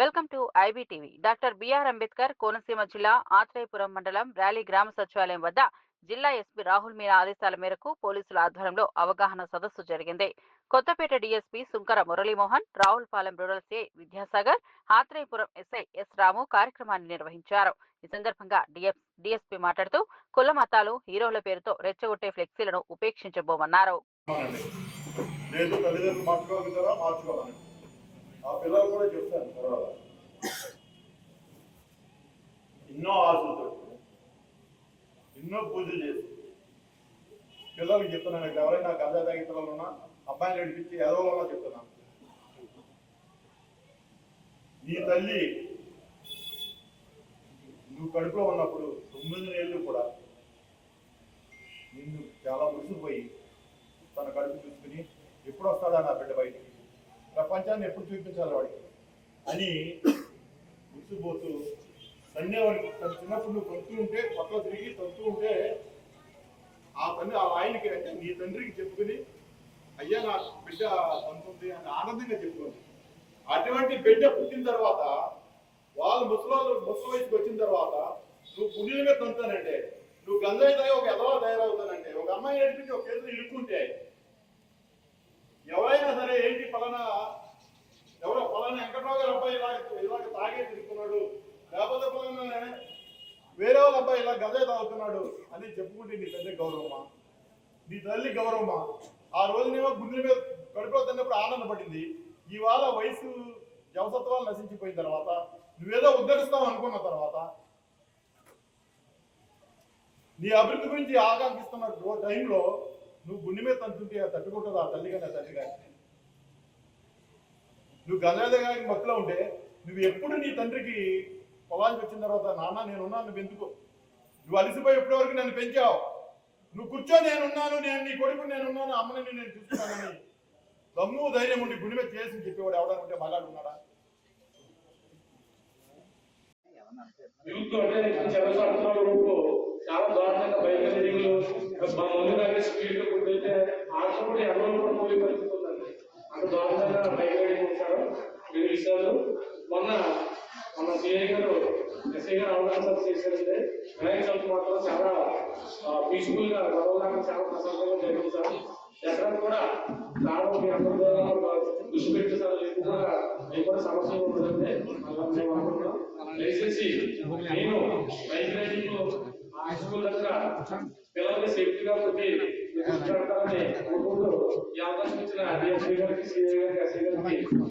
Welcome to IBTV. Doctor BR Ambedkar Konaseema జిల్లా ఆత్రేయపురం మండలం rally గ్రామ సచివాలయం వద్ద జిల్లా ఎస్పీ రాహుల్ మీనా ఆదేశాల మేరకు పోలీసుల ఆధ్వర్యంలో అవగాహన సదస్సు జరిగింది. Kothapeta DSP Sunkara Muralimohan Ravulapalem rural CI Vidyasagar Atreyapuram SI S Ramu కార్యక్రమాన్ని నిర్వహించారు. ఈ సందర్భంగా డిఎస్పీ మాట్లాడుతూ కుల మతాలు హీరోల పేరుతో రెచ్చగొట్టే ఫ్లెక్సీలను ఉపేక్షించబోమన్నారు. పిల్లలు కూడా చెప్తాను తర్వాత ఎన్నో ఆశలు ఎన్నో పూజలు చేసి పిల్లలకి చెప్తున్నాను ఇక్కడ ఎవరైనా గంజా తాగి పిల్లలు ఉన్నా అబ్బాయిని నడిపించి ఎదవలన్నా చెప్తున్నాను నీ తల్లి నువ్వు కడుపులో ఉన్నప్పుడు తొమ్మిది నెలలు కూడా నిన్ను చాలా మురిసిపోయి తన కడుపు చూసుకుని ఎప్పుడు వస్తాడా నా బిడ్డ బయటికి? ప్రపంచాన్ని ఎప్పుడు చూపించాలి వాడికి? అని మురిసిపోతూ సన్నేవాడికి తన చిన్నప్పుడు నువ్వు తంతు ఉంటే పక్కన తిరిగి తంతు ఉంటే ఆ తల్లి ఆ ఆయనకి అంటే నీ తండ్రికి చెప్పుకుని అయ్యా నా బిడ్డ తంతుంది అని ఆనందంగా చెప్పుకోండి. అటువంటి బిడ్డ పుట్టిన తర్వాత వాళ్ళు ముసలి ముసలి వయసుకి వచ్చిన తర్వాత నువ్వు పుణ్యుల మీద తంతానంటే నువ్వు గంజాయి ఒక ఎదవా తయారవుతానంటే ఒక అమ్మాయి నడిపించి ఒక చేతులు ఇరుక్కుంటే ఎవరైనా సరే ఏంటి పలానా ఎవరో పలానా వెంకట్రావు గారు అబ్బాయి ఇలా ఇలాగ తాగే తిరుగుతున్నాడు. లేకపోతే వేరే వాళ్ళ అబ్బాయి ఇలా గదే తాగుతున్నాడు. అని చెప్పుకుంటే నీ తల్లి గౌరవమా? నీ తల్లి గౌరవమా? ఆ రోజునేమో గుండెల మీద కడుపులో తిన్నప్పుడు ఆనందపడింది ఇవాళ వయసు జవసత్వాలు నశించిపోయిన తర్వాత నువ్వేదో ఉద్ధరిస్తావు అనుకున్న తర్వాత నీ అభివృద్ధి గురించి ఆకాంక్షిస్తున్న టైంలో నువ్వు గుండె మీద తంతుంటే తట్టుకుంటుంది? ఆ తల్లి కానీ ఆ తల్లి కానీ నువ్వు గంగాధర గారికి ఉంటే నువ్వు ఎప్పుడు నీ తండ్రికి పొలానికి వచ్చిన తర్వాత నాన్న నేనున్నాను నువ్వు ఎందుకు? నువ్వు అలసిపోయి ఇప్పటి వరకు నన్ను పెంచావు? నువ్వు కూర్చో నేనున్నాను నేను నీ కొడుకు నేనున్నాను అమ్మని నేను చూస్తున్నానని దమ్ము ధైర్యం ఉండి గుండె మీద చేసి చెప్పేవాడు ఎవడనుకుంటే మగాడున్నాడా యూత్ అంటే చివరి సంవత్సరాల చాలా దారుణంగా బయట రైడింగ్లు మన ముందు స్పీడ్గా కుదిరితే ఆటలు కూడా ఎవరు కూడా పోయే పరిస్థితి ఉందండి అంత దారుణంగా మీరు విషయాలు మొన్న మన సిఐ గారు ఎస్ఐ గారు అవగాహన చేశారంటే వినాయక చవితి మాత్రం చాలా పీస్ఫుల్గా గొడవలాగా చాలా ప్రశాంతంగా జరిగింది సార్. ఎక్కడ కూడా కారణం మీ అందరి ద్వారా దృష్టి పెట్టి సార్. ఎక్కువ సమస్యలు అలా మేము అనుకుంటున్నాం దయచేసి నేను బైక్ రైతులు హై స్కూల్ దగ్గర పిల్లల్ని సేఫ్టీగా ప్రతి పెడతారని కోరుకుంటూ ఈ అవకాశం ఇచ్చిన డిఎస్పీ గారికి సిఐ గారికి ఎస్ఐ గారికి